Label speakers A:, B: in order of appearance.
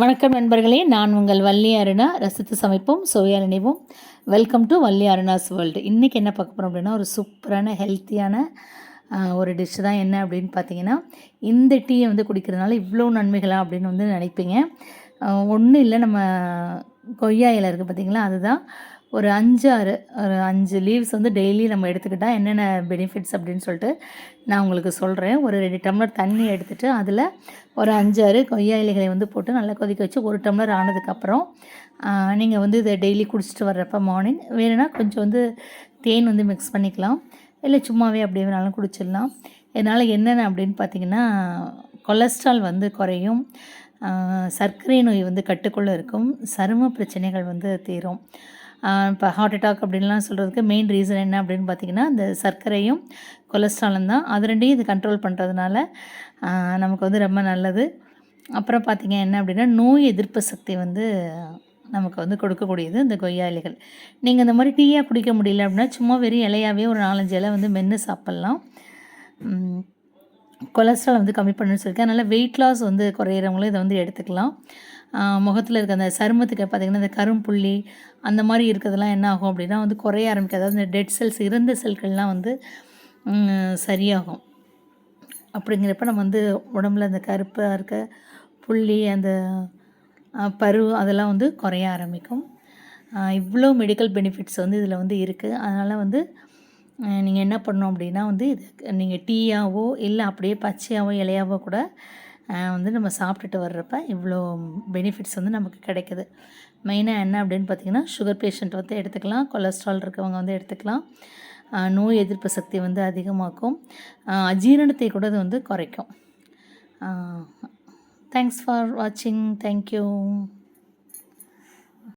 A: வணக்கம் நண்பர்களே நான் உங்கள் வள்ளி அருணா. ரசித்து சமைப்போம் சுவையா நினைவோம். Welcome to Valli Aruna's world இன்றைக்கி என்ன பார்க்க போகிறோம் அப்படின்னா ஒரு சூப்பரான ஹெல்த்தியான ஒரு டிஷ் தான் என்ன அப்படின்னு பார்த்தீங்கன்னா இந்த டீயை வந்து குடிக்கிறதுனால இவ்வளோ நன்மைகளா அப்படின்னு வந்து நினைப்பீங்க. ஒன்றும் இல்லை நம்ம கொய்யா இலை இருக்குது பார்த்தீங்களா அதுதான். ஒரு அஞ்சு ஆறு ஒரு அஞ்சு லீவ்ஸ் வந்து டெய்லி நம்ம எடுத்துக்கிட்டால் என்னென்ன பெனிஃபிட்ஸ் அப்படின்னு சொல்லிட்டு நான் உங்களுக்கு சொல்கிறேன் ஒரு ரெண்டு டம்ளர் தண்ணி எடுத்துகிட்டு அதில் ஒரு அஞ்சாறு கொய்யா இலைகளை வந்து போட்டு நல்லா கொதிக்க வச்சு ஒரு டம்ளர் ஆனதுக்கப்புறம் நீங்கள் வந்து இதை டெய்லி குடிச்சிட்டு வர்றப்ப மார்னிங் வேணும்னா கொஞ்சம் வந்து தேன் வந்து மிக்ஸ் பண்ணிக்கலாம். இல்லை சும்மாவே அப்படியே வேணாலும் குடிச்சிடலாம். இதனால் என்னென்ன அப்படின்னு பார்த்தீங்கன்னா கொலஸ்ட்ரால் வந்து குறையும். சர்க்கரை நோய் வந்து கட்டுக்குள்ளே இருக்கும். சரும பிரச்சனைகள் வந்து தீரும். இப்போ ஹார்ட் அட்டாக் அப்படின்லாம் சொல்கிறதுக்கு மெயின் ரீசன் என்ன அப்படின்னு பார்த்தீங்கன்னா இந்த சர்க்கரையும் கொலஸ்ட்ராலும் தான். அது ரெண்டையும் இது கண்ட்ரோல் பண்ணுறதுனால நமக்கு வந்து ரொம்ப நல்லது. அப்புறம் பார்த்திங்க என்ன அப்படின்னா நோய் எதிர்ப்பு சக்தி வந்து நமக்கு வந்து கொடுக்கக்கூடியது இந்த கொய்யா இலைகள். நீங்கள் இந்த மாதிரி டீயாக குடிக்க முடியல அப்படின்னா சும்மா வெறும் இலையாவே ஒரு நாலஞ்சு இலை வந்து மென்று சாப்பிட்லாம். கொலஸ்ட்ரால் வந்து கம்மி பண்ணுன்னு சொல்லியிருக்கேன். அதனால் வெயிட் லாஸ் வந்து குறையிறவங்களும் இதை வந்து எடுத்துக்கலாம். முகத்தில் இருக்க அந்த சருமத்துக்கு பார்த்திங்கன்னா இந்த கரும்புள்ளி அந்த மாதிரி இருக்கிறதெல்லாம் என்ன ஆகும் அப்படின்னா வந்து குறைய ஆரம்பிக்கும். அதாவது இந்த டெட் செல்ஸ் இறந்த செல்கள்லாம் வந்து சரியாகும். அப்படிங்கிறப்ப நம்ம வந்து உடம்புல அந்த கருப்பாக இருக்க புள்ளி அந்த பரு அதெல்லாம் வந்து குறைய ஆரம்பிக்கும். இவ்வளோ மெடிக்கல் பெனிஃபிட்ஸ் வந்து இதில் வந்து இருக்குது அதனால் வந்து நீங்கள் என்ன பண்ணணும் அப்படின்னா வந்து இது நீங்கள் டீயாவோ இல்லை அப்படியே பச்சையாவோ இலையாவோ கூட வந்து நம்ம சாப்பிட்டுட்டு வர்றப்ப இவ்வளோ பெனிஃபிட்ஸ் வந்து நமக்கு கிடைக்குது. மெயினாக என்ன அப்படின்னு பார்த்தீங்கன்னா சுகர் பேஷண்ட் வந்து எடுத்துக்கலாம் கொலஸ்ட்ரால் இருக்கவங்க வந்து எடுத்துக்கலாம். நோய் எதிர்ப்பு சக்தி வந்து அதிகமாக்கும். அஜீரணத்தை கூட அது வந்து குறைக்கும். தேங்க்ஸ் ஃபார் வாட்சிங் தேங்க்யூ